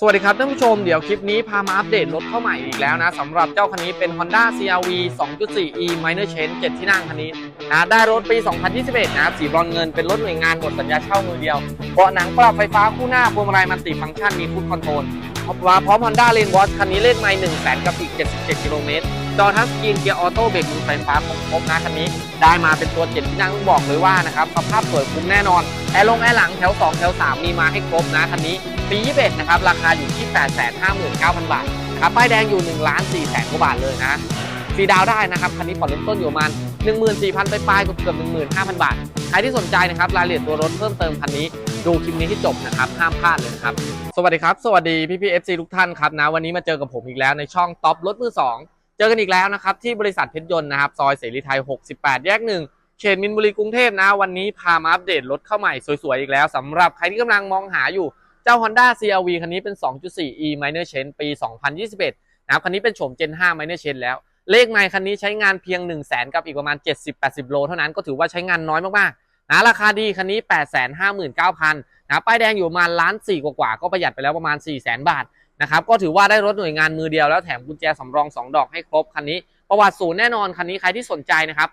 สวัสดีครับท่านผู้ชมเดี๋ยวคลิปนี้พามาอัปเดตรถเข้าใหม่อีกแล้วนะสำหรับเจ้าคันนี้เป็น Honda CRV 2.4e Minor Change 7 ที่นั่งคันนี้นะได้รถปี 2021 นะครับสีบรอนเงินเป็นรถหน่วยงานหมดสัญญาเช่ามือเดียวเบาะหนังปรับไฟฟ้าคู่หน้าพวงมาลัยมันติฟังก์ชันมีฟุตคอนโทรลมาพร้อม Honda l a n e w a t c h คันนี้เลขไมล์1 0 0 0 0กับอีก 77 กิโลเมตรจอทัชสกรีนเกียร์ออโต้เบรกมือไฟฟ้าครบนะคันนี้ ได้มาเป็นตัว7ที่นั่งต้องบอกเลยว่านะครับสภาพสวยคุ้มแน่นอนแอร์ลงแอร์หลังแถว 2 แถว 3 มีมาให้ครบนะคันนี้ ปี21นะครับ ราคาอยู่ที่ 859,000 บาทครับป้ายแดงอยู่1ล้าน4แสนกว่าบาทเลยนะฟรีดาวได้นะครับ คันนี้ผ่อนเริ่มต้นอยู่ประมาณ 14,000 ไปปลายๆเกือบ15,000 บาท ใครที่สนใจนะครับ รายละเอียดตัวรถเพิ่มเติมคันนี้ ดูคลิปนี้ให้จบนะครับ ห้ามพลาดเลยนะครับ สวัสดีครับ สวัสดีพี่พี่เอฟซีทุกท่านครับนะ วันนี้มาเจอกับผมอีกแล้วในช่องท็อปรถมือ 2 เจอกันอีกแล้วนะครับที่บริษัทเพชรยนต์นะครับ ซอยเสรีไทย 68 แยกหนึ่งเขตมินบุรีกรุงเทพนะ วันนี้พามาอัปเดตรถเข้าใหม่สวยๆอีกแล้วสำหรับใครที่กำลังมองหาอยู่ เจ้า Honda CRV คันนี้เป็น 2.4e Minor Change ปี 2021 นะครับ คันนี้เป็นโฉม Gen 5 Minor Change แล้ว เลขไมล์คันนี้ใช้งานเพียง 1 0 0 0 0แกับอีกประมาณ 70-80 โล เท่านั้นก็ถือว่าใช้งานน้อยมากๆ นะ ราคาดีคันนี้ 859,000 นะ ป้ายแดงอยู่ประมาณล้านสี่กว่าๆ ก็ประหยัดไปแล้วประมาณ 4 0 0 0 0 0 บาท นะครับ ก็ถือว่าได้รถหน่วยงานมือเดียวแล้วแถมกุญแจสำรอง 2 ดอกให้ครบคันนี้ ประวัติศูนย์แน่นอนคันนี้ใครที่สนใจนะครับ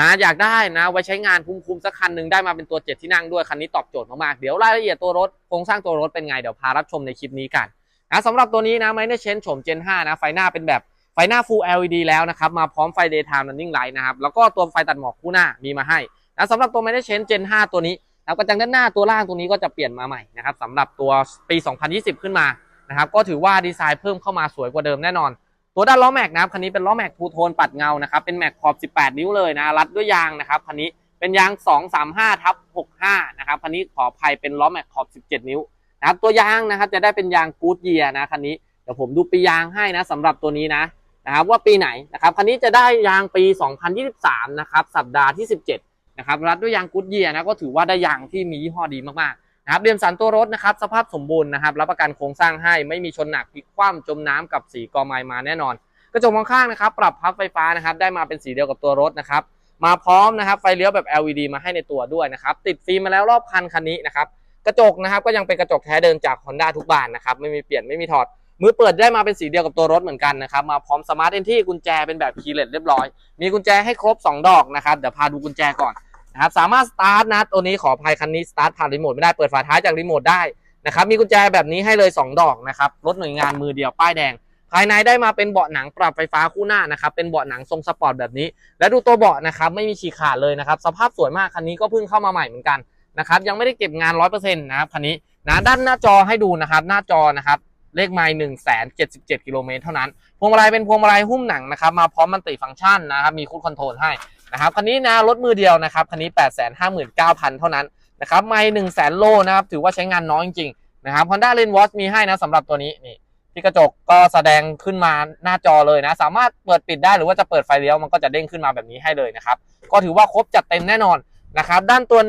นะอยากได้นะไว้ใช้งานคุ้มๆสักคันหนึ่งได้มาเป็นตัว7ที่นั่งด้วยคันนี้ตอบโจทย์มากๆเดี๋ยวรายละเอียดตัวรถโครงสร้างตัวรถเป็นไงเดี๋ยวพารับชมในคลิปนี้กันนะสำหรับตัวนี้นะไม่ได้เชนโฉม Gen 5นะไฟหน้าเป็นแบบไฟหน้า Full LED แล้วนะครับมาพร้อมไฟ Daytime Running Light นะครับแล้วก็ตัวไฟตัดหมอกคู่หน้ามีมาให้นะสำหรับตัวไม่ได้เชน Gen 5 ตัวนี้แล้วกระจังด้านหน้าตัวล่างตัวนี้ก็จะเปลี่ยนมาใหม่นะครับสำหรับตัวปี 2020 ขึ้นมานะครับก็ถือว่าดีไซน์เพิ่มเข้ามาสวยกว่าเดิมแน่นอน ตัวด้านล้อแม็กนะครับคันนี้เป็นล้อแม็กทูโทนปัดเงานะครับเป็นแม็กขอบ 18 นิ้วเลยนะรัดด้วยยางนะครับคันนี้เป็นยาง 235ทับ65นะครับคันนี้ขออภัยเป็นล้อแม็กขอบ 17 นิ้วนะครับตัวยางนะครับจะได้เป็นยางกูดเยียนะคันนี้เดี๋ยวผมดูปียางให้นะสำหรับตัวนี้นะนะครับว่าปีไหนนะครับคันนี้จะได้ยางปี 2023 นะครับสัปดาห์ที่ 17 นะครับรัดด้วยยางกูดเยียนะก็ถือว่าได้ยางที่มียี่ห้อดีมากๆ นะครับเรียมสันตัวรถนะครับสภาพสมบูรณ์นะครับรับประกันโครงสร้างให้ไม่มีชนหนักพลิกคว่ำจมน้ำกับสีกอไม้มาแน่นอน กระจกมองข้างนะครับ ปรับพับไฟฟ้านะครับได้มาเป็นสีเดียวกับตัวรถนะครับมาพร้อมนะครับไฟเลี้ยวแบบ LED มาให้ในตัวด้วยนะครับติดฟิล์มมาแล้วรอบคันคันนี้นะครับกระจกนะครับก็ยังเป็นกระจกแท้เดิมจาก Honda ทุกบานนะครับไม่มีเปลี่ยนไม่มีถอดมือเปิดได้มาเป็นสีเดียวกับตัวรถเหมือนกันนะครับมาพร้อมสมาร์ทเอนที่กุญแจเป็นแบบคีย์เลสเรียบร้อย มีกุญแจให้ครบ 2 ดอกนะครับเดี๋ยวพาดูกุญแจก่อน นะครับสามารถสตาร์ทนะตัวนี้ขออภัยคันนี้สตาร์ทผ่านรีโมทไม่ได้เปิดฝาท้ายจากรีโมทได้นะครับมีกุญแจแบบนี้ให้เลย 2 ดอกนะครับรถหน่วยงานมือเดียวป้ายแดง ภายในได้มาเป็นเบาะหนังปรับไฟฟ้าคู่หน้านะครับเป็นเบาะหนังทรงสปอร์ตแบบนี้ และดูตัวเบาะนะครับไม่มีฉีกขาดเลยนะครับสภาพสวยมากคันนี้ก็เพิ่งเข้ามาใหม่เหมือนกันนะครับยังไม่ได้เก็บงาน 100%นะครับคันนี้นะด้านหน้าจอให้ดูนะครับหน้าจอนะครับเลขไมล์หนึ่งแสนเจ็ดสิบเจ็ดกิโลเมตรเท่านั้น พวงมาลัยเป็นพวงมาลัยหุ้มหนังนะครับ มาพร้อมมันติฟังก์ชันนะครับ มีคูดคอนโทรลให้ นะครับคันนี้นะรถมือเดียวนะครับคันนี้แปดแสนห้าหมื่นเก้าพันเท่านั้นนะครับไมล์หนึ่งแสนโลนะครับถือว่าใช้งานน้อยจริงๆนะครับ Honda l a n e w a t c h มีให้นะสำหรับตัวนี้นี่ที่กระจกก็แสดงขึ้นมาหน้าจอเลยนะ สามารถเปิดปิดได้หรือว่าจะเปิดไฟเลี้ยวมันก็จะเด้งขึ้นมาแบบนี้ให้เลยนะครับ ก็ถือว่าครบจัดเต็มแน่นอนนะครับ ด้านตัว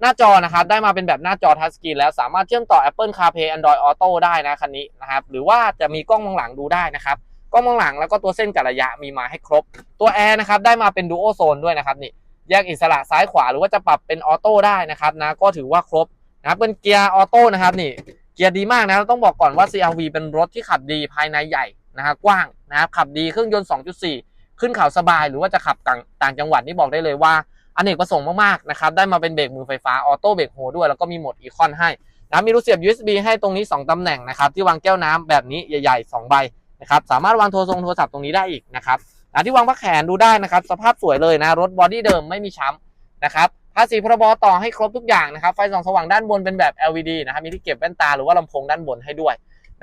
หน้าจอนะครับได้มาเป็นแบบหน้าจอทัชสกรีนแล้วสามารถเชื่อมต่อ Apple CarPlay Android Auto ได้นะคันนี้นะครับหรือว่าจะมีกล้องมองหลังดูได้นะครับ กล้องมองหลังแล้วก็ตัวเส้นกัดระยะมีมาให้ครบ ตัวแอร์นะครับได้มาเป็น Duo Zone ด้วยนะครับนี่แยกอิสระซ้ายขวาหรือว่าจะปรับเป็นออโต้ได้นะครับนะก็ถือว่าครบนะครับเป็นเกียร์ออโต้นะครับนี่เกียร์ดีมากนะต้องบอกก่อนว่า CRV เป็นรถที่ขับดีภายในใหญ่นะฮะกว้างนะครับขับดีเครื่องยนต์ 2.4 ขึ้นเขาสบาย หรือว่าจะขับต่างต่างจังหวัดนี่บอกได้เลยว่าอเนกประสงค์มากๆนะครับได้มาเป็นเบรกมือไฟฟ้าออโต้เบรกโฮด้วยแล้วก็มีโหมดอีคอนให้นะมีรูเสียบ USB ให้ตรงนี้ 2ตำแหน่งนะครับที่วางแก้วน้ำแบบนี้ใหญ่ ๆ 2 ใบ นะครับสามารถวางโทรศัพท์โทรศัพท์ตรงนี้ได้อีกนะครับนะที่วางพักแขนดูได้นะครับ สภาพสวยเลยนะรถบอดี้เดิมไม่มีช้ำนะครับภาษีพรบต่อให้ครบทุกอย่างนะครับไฟส่องสว่างด้านบนเป็นแบบ LED นะครับมีที่เก็บแว่นตาหรือว่าลำโพงด้านบนให้ด้วย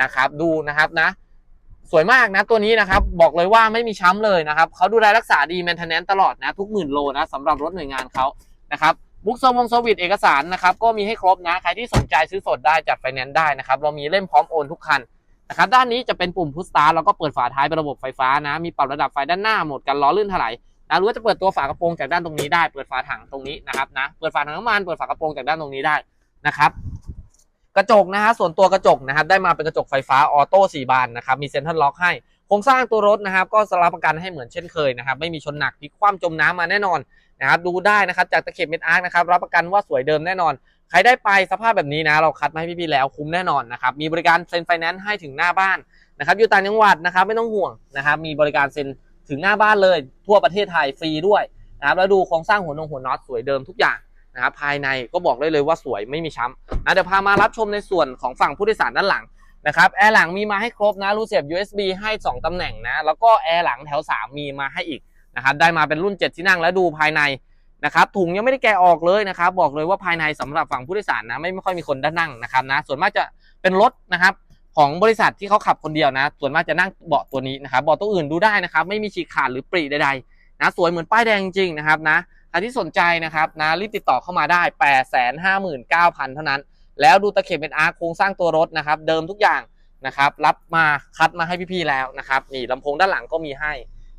นะครับดูนะครับนะ สวยมากนะตัวนี้นะครับบอกเลยว่าไม่มีช้ำเลยนะครับเขาดูแลรักษาดีแมนเทนแนนตลอดนะทุกหมื่นโลนะสำหรับรถหน่วยงานเขานะครับบุ๊กโซวงโซวิตเอกสารนะครับก็มีให้ครบนะใครที่สนใจซื้อสดได้จัดไฟแนนซ์ได้นะครับเรามีเล่มพร้อมโอนทุกคัน นะครับด้านนี้จะเป็นปุ่มพุชสตาร์แล้วก็เปิดฝาท้ายเป็นระบบไฟฟ้านะ มีปรับระดับไฟด้านหน้าหมดกันล้อลื่นถลายนะหรือว่าจะเปิดตัวฝากระโปรงจากด้านตรงนี้ได้ เปิดฝาถังตรงนี้นะครับนะ เปิดฝาถังน้ำมัน เปิดฝากระโปรงจากด้านตรงนี้ได้นะครับ กระจกนะฮะ ส่วนตัวกระจกนะครับ ได้มาเป็นกระจกไฟฟ้าออโต้สี่บานนะครับ มีเซ็นทรัลล็อกให้ โครงสร้างตัวรถนะครับ ก็รับประกันให้เหมือนเช่นเคยนะครับ ไม่มีชนหนักพลิกคว่ำจมน้ำมาแน่นอนนะครับ ดูได้นะครับ จากตะเข็บเม็ดอาร์คนะครับ รับประกันว่าสวยเดิมแน่นอน ใครได้ไปสภาพแบบนี้นะ เราคัดมาให้พี่ๆแล้วคุ้มแน่นอนนะครับ มีบริการเซ็นไฟแนนซ์ให้ถึงหน้าบ้านนะครับ อยู่ต่างจังหวัดนะครับไม่ต้องห่วงนะครับ มีบริการเซ็นถึงหน้าบ้านเลย ทั่วประเทศไทยฟรีด้วยนะครับ แล้วดูโครงสร้างหัวนงหัวน็อตสวยเดิมทุกอย่างนะครับ ภายในก็บอกได้เลยว่าสวยไม่มีช้ำนะเดี๋ยวพามารับชมในส่วนของฝั่งผู้โดยสารด้านหลังนะครับแอร์หลังมีมาให้ครบนะรูเสียบ USB ให้ 2 ตำแหน่งนะ แล้วก็แอร์หลังแถว 3 มีมาให้อีกนะครับ ได้มาเป็นรุ่น 7 ที่นั่งแล้วดูภายใน นะครับถุงยังไม่ได้แกะออกเลยนะครับบอกเลยว่าภายในสำหรับฝั่งผู้โดยสารนะไม่ไม่ค่อยมีคนด้านนั่งนะครับนะส่วนมากจะเป็นรถนะครับของบริษัทที่เขาขับคนเดียวนะ ส่วนมากจะนั่งเบาะตัวนี้นะครับเบาะตัวอื่นดูได้นะครับ ไม่มีฉีกขาดหรือปริใดๆนะสวยเหมือนป้ายแดงจริงนะครับนะใครที่สนใจนะครับนะรีบติดต่อเข้ามาได้ 8 5 9 0 0 0 เท่านั้น แล้วดูตะเข็บเป็นอาร์โครงสร้างตัวรถนะครับ เดิมทุกอย่างนะครับ รับมาคัดมาให้พี่ๆแล้วนะครับนี่ลำโพงด้านหลังก็มีให้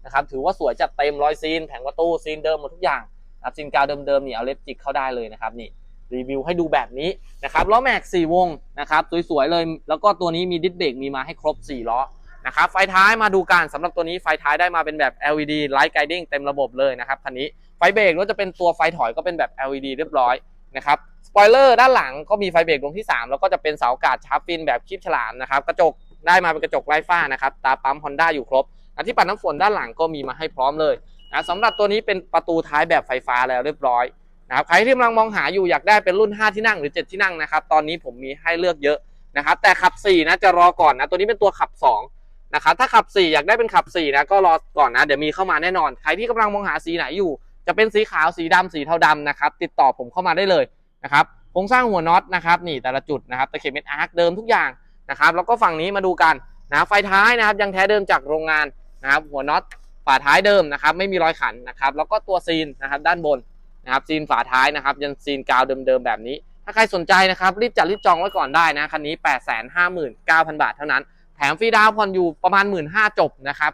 นะครับถือว่าสวยจัดเต็มรอยซีนแผงประตูซีนเดิมหมดทุกอย่าง นะครับซินกาวเดิมๆนี่เอาเล็บจิกเข้าได้เลยนะครับนี่รีวิวให้ดูแบบนี้นะครับล้อแม็ก4วงนะครับสวยๆเลย แล้วก็ตัวนี้มีดิสเบรกมีมาให้ครบ 4 ล้อนะครับไฟท้ายมาดูกันสำหรับตัวนี้ไฟท้ายได้มาเป็นแบบ LED Light Guiding เต็มระบบเลยนะครับคันนี้ไฟเบรกรถจะเป็นตัวไฟถอยก็เป็นแบบ LED เรียบร้อยนะครับสปอยเลอร์ด้านหลังก็มีไฟเบรกดวงที่ 3 แล้วก็จะเป็นเสากาดชาร์ปฟินแบบคลิปฉลามนะครับกระจกได้มาเป็นกระจกไร้ฝ้านะครับตาปั๊ม Honda อยู่ครบอันที่ปัดน้ำฝนด้านหลังก็มีมาให้พร้อมเลย นะสำหรับตัวนี้เป็นประตูท้ายแบบไฟฟ้าแล้วเรียบร้อยนะครับใครที่กำลังมองหาอยู่อยากได้เป็นรุ่น 5 ที่นั่งหรือ 7 ที่นั่งนะครับตอนนี้ผมมีให้เลือกเยอะนะครับแต่ขับ 4 นะจะรอก่อนนะตัวนี้เป็นตัวขับ 2 นะครับถ้าขับ 4 อยากได้เป็นขับ 4 นะก็รอก่อนนะเดี๋ยวมีเข้ามาแน่นอน ใครที่กำลังมองหาสีไหนอยู่ จะเป็นสีขาวสีดำสีเทาดำนะครับติดต่อผมเข้ามาได้เลยนะครับโครงสร้างหัวน็อตนะครับนี่แต่ละจุดนะครับตะเข็บเม็ดอาร์คเดิมทุกอย่างนะครับแล้วก็ฝั่งนี้มาดูกันนะไฟท้ายนะครับยังแท้เดิมจากโรงงานนะครับหัวน็อต ฝาท้ายเดิมนะครับไม่มีรอยขันนะครับแล้วก็ตัวซีนนะครับด้านบนนะครับซีนฝาท้ายนะครับยันซีนกาวเดิมๆแบบนี้ ถ้าใครสนใจนะครับรีบจัดรีบจองไว้ก่อนได้นะคันนี้ 8 5 9 0 0 0 บาทเท่านั้น แถมฟรีดาวน์ผ่อนอยู่ประมาณ 1 5ื่นจบนะครับ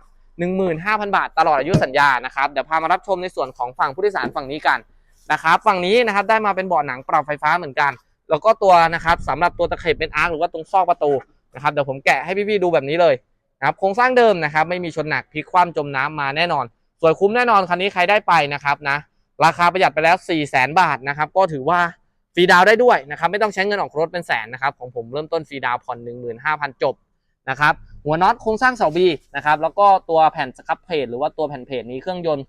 15,000 บาทตลอดอายุสัญญานะครับเดี๋ยวพามารับชมในส่วนของฝั่งผู้โดยสารฝั่งนี้กันนะครับฝั่งนี้นะครับได้มาเป็นเบาะหนังปรับไฟฟ้าเหมือนกัน แล้วก็ตัวนะครับสำหรับตัวตะเข็บเป็นอาร์คหรือว่าตรงซอกประตูนะครับเดี๋ยวผมแกะให้พี่ๆดูแบบนี้เลย นะครับโครงสร้างเดิมนะครับไม่มีชนหนักพลิกคว่ำจมน้ำมาแน่นอน สวยคุ้มแน่นอนคันนี้ใครได้ไปนะครับนะราคาประหยัดไปแล้ว4 0 0แสนบาทนะครับก็ถือว่าฟรีดาวได้ด้วยนะครับไม่ต้องใช้เงินออกรถเป็นแสนนะครับของผมเริ่มต้นฟรีดาวน์ผ่อน 15,000 จบนะครับหัวน็อตโครงสร้างเสาบีนะครับแล้วก็ตัวแผ่นสครับเพจหรือว่าตัวแผ่นเพจนี้เครื่องยนต์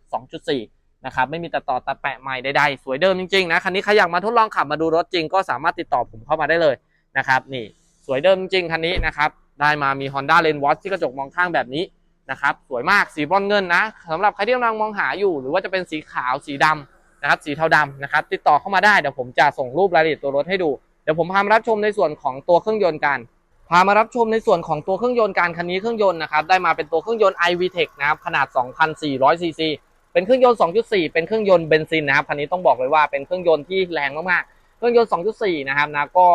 2.4 นะครับไม่มีตัดต่อตัดแปะใหม่ใดๆสวยเดิมจริงๆนะคันนี้ใครอยากมาทดลองขับมาดูรถจริง ก็สามารถติดต่อผมเข้ามาได้เลยนะครับนี่สวยเดิมจริงคันนี้นะครับ ได้มามี Honda l a n e Watch ที่กระจกมองข้างแบบนี้นะครับสวยมากสีบรอนเงินนะสำหรับใครที่กำลังมองหาอยู่ หรือว่าจะเป็นสีขาวสีดำนะครับสีเทาดำนะครับติดต่อเข้ามาได้เดี๋ยวผมจะส่งรูปรายละเอียดตัวรถให้ดูเดี๋ยวผมพามารับชมในส่วนของตัวเครื่องยนต์กันพามารับชมในส่วนของตัวเครื่องยนต์การคันนี้เครื่องยนต์นะครับได้มาเป็นตัวเครื่องยนต์ iVTEC นะครับขนาด 2,400 ซีซีเป็นเครื่องยนต์ 2.4 เป็นเครื่องยนต์เบนซินนะครับคันนี้ต้องบอกเลยว่าเป็นเครื่องยนต์ที่แรงมากๆเครื่องยนต์ 2.4 นะครับนะก็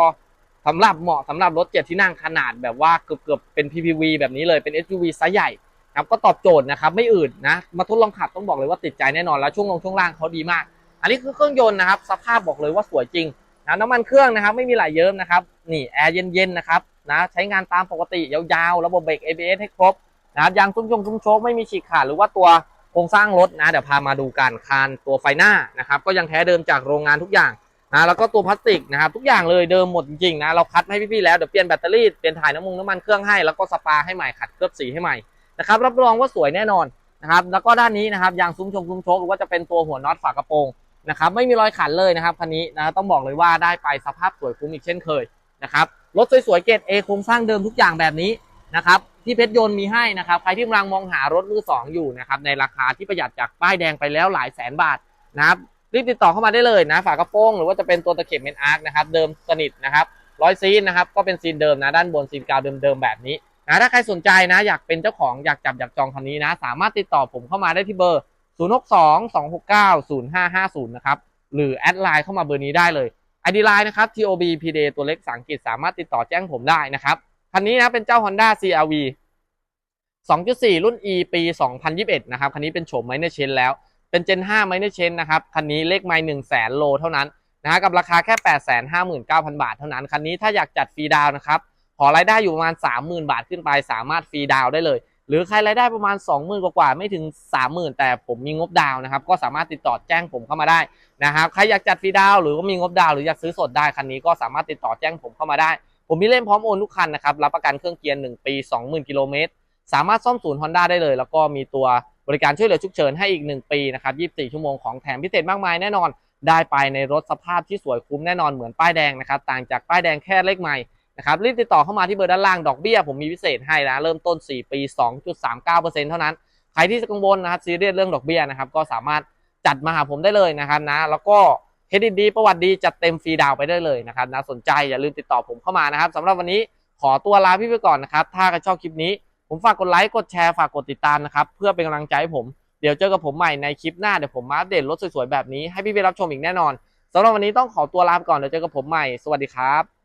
สำหรับเหมาะสำหรับรถเจ็ดที่นั่งขนาดแบบว่าเกือบเกือบเป็น PPV แบบนี้เลยเป็น SUV ไซส์ใหญ่ครับก็ตอบโจทย์นะครับไม่อืดนนะมาทดลองขับต้องบอกเลยว่าติดใจแน่นอนแล้วช่วงลงช่วงล่างเขาดีมาก อันนี้คือเครื่องยนต์นะครับสภาพบอกเลยว่าสวยจริงนะน้ำมันเครื่องนะครับไม่มีไหลเยิ้มนะครับนี่แอร์เย็นๆนะครับนะใช้งานตามปกติยาวๆ ระบบเบรก ABS ให้ครบนะครับยางซุ้มชงซุ้มโชคไม่มีฉีกขาดหรือว่าตัวโครงสร้างรถนะเดี๋ยวพามาดูกันคานตัวไฟหน้านะครับก็ยังแท้เดิมจากโรงงานทุกอย่าง นะแล้วก็ตัวพลาสติกนะครับทุกอย่างเลยเดิมหมดจริงๆนะเราคัดให้พี่ๆแล้วเดี๋ยวเปลี่ยนแบตเตอรี่เปลี่ยนถ่ายน้ำมันน้ำมันเครื่องให้แล้วก็สปาให้ใหม่ขัดเคลือบสีให้ใหม่นะครับรับรองว่าสวยแน่นอนนะครับแล้วก็ด้านนี้นะครับยางซุ้มชงซุ้มโชคหรือว่าจะเป็นตัวหัวน็อตฝากระโปรงนะครับไม่มีรอยขันเลยนะครับคันนี้นะต้องบอกเลยว่าได้ไปสภาพสวยคุ้มอีกเช่นเคยนะครับรถสวยๆเกรด A โครงสร้างเดิมทุกอย่างแบบนี้นะครับที่เพชรยนต์มีให้นะครับใครที่กำลังมองหารถมือสองอยู่นะครับในราคาที่ประหยัดจากป้ายแดงไปแล้วหลายแสนบาทนะครับ รีบติดต่อเข้ามาได้เลยนะ ฝากระโปรงหรือว่าจะเป็นตัวตะเข็บเมนอาร์คนะครับ เดิมสนิทนะครับร้อยซีนนะครับ ก็เป็นซีนเดิมนะ ด้านบนซีนกาวเดิมๆแบบนี้นะถ้าใครสนใจนะ อยากเป็นเจ้าของอยากจับอยากจองคันนี้นะ สามารถติดต่อผมเข้ามาได้ที่เบอร์ 0 6 2 2 6 9 0 5 5 0 นะครับ หรือแอดไลน์เข้ามาเบอร์นี้ได้เลย ID Line นะครับ TOB PD ตัวเล็กภาษาอังกฤษสามารถติดต่อแจ้งผมได้นะครับ คันนี้นะเป็นเจ้า Honda CRV 2.4 รุ่น E ปี 2021 นะครับ คันนี้เป็นโฉมไมเนอร์เชนแล้ว เป็น Gen 5 Minor Change นะครับคันนี้เลขไมล์1 0 0 0 0 0โลเท่านั้นนะฮะกับราคาแค่ 859,000 บาทเท่านั้น คันนี้ถ้าอยากจัดฟรีดาวนะครับขอรายได้อยู่ประมาณ 30,000 บาทขึ้นไป สามารถฟรีดาวได้เลย หรือใครรายได้ประมาณ 20,000 กว่าๆไม่ถึง 30,000 แต่ผมมีงบดาวนะครับก็สามารถติดต่อแจ้งผมเข้ามาได้นะครับใครอยากจัดฟรีดาวหรือว่ามีงบดาวหรืออยากซื้อสดได้คันนี้ก็สามารถติดต่อแจ้งผมเข้ามาได้ ผมมีเล่มพร้อมโอนทุกคันนะครับรับประกันเครื่องเกียร์1ปี 20,000 กิโลเมตรสามารถซ่อมศูนย์ Honda ได้เลย แล้วก็มีตัว บริการช่วยเหลือฉุกเฉินให้อีก 1 ปีนะครับ 24 ชั่วโมงของแถมพิเศษมากมายแน่นอน ได้ไปในรถสภาพที่สวยคุ้มแน่นอนเหมือนป้ายแดงนะครับ ต่างจากป้ายแดงแค่เลขใหม่นะครับ รีบติดต่อเข้ามาที่เบอร์ด้านล่าง ดอกเบี้ยผมมีพิเศษให้นะ เริ่มต้น 4 ปี 2.39%เท่านั้น ใครที่กังวลนะครับซีเรียสเรื่องดอกเบี้ยนะครับ ก็สามารถจัดมาหาผมได้เลยนะครับนะ แล้วก็เครดิตดีประวัติดีจัดเต็มฟรีดาวไปได้เลยนะครับนะ สนใจอย่าลืมติดต่อผมเข้ามานะครับสำหรับวันนี้ขอตัวลาพี่ไปก่อนนะครับ ถ้าใครชอบคลิปนี้ ผมฝากกดไลค์กดแชร์ฝากกดติดตามนะครับ เพื่อเป็นกำลังใจให้ผม เดี๋ยวเจอกับผมใหม่ในคลิปหน้า เดี๋ยวผมมาอัปเดตรถสวยๆแบบนี้ให้พี่ไปรับชมอีกแน่นอนสำหรับวันนี้ต้องขอตัวลาไปก่อนเดี๋ยวเจอกับผมใหม่สวัสดีครับ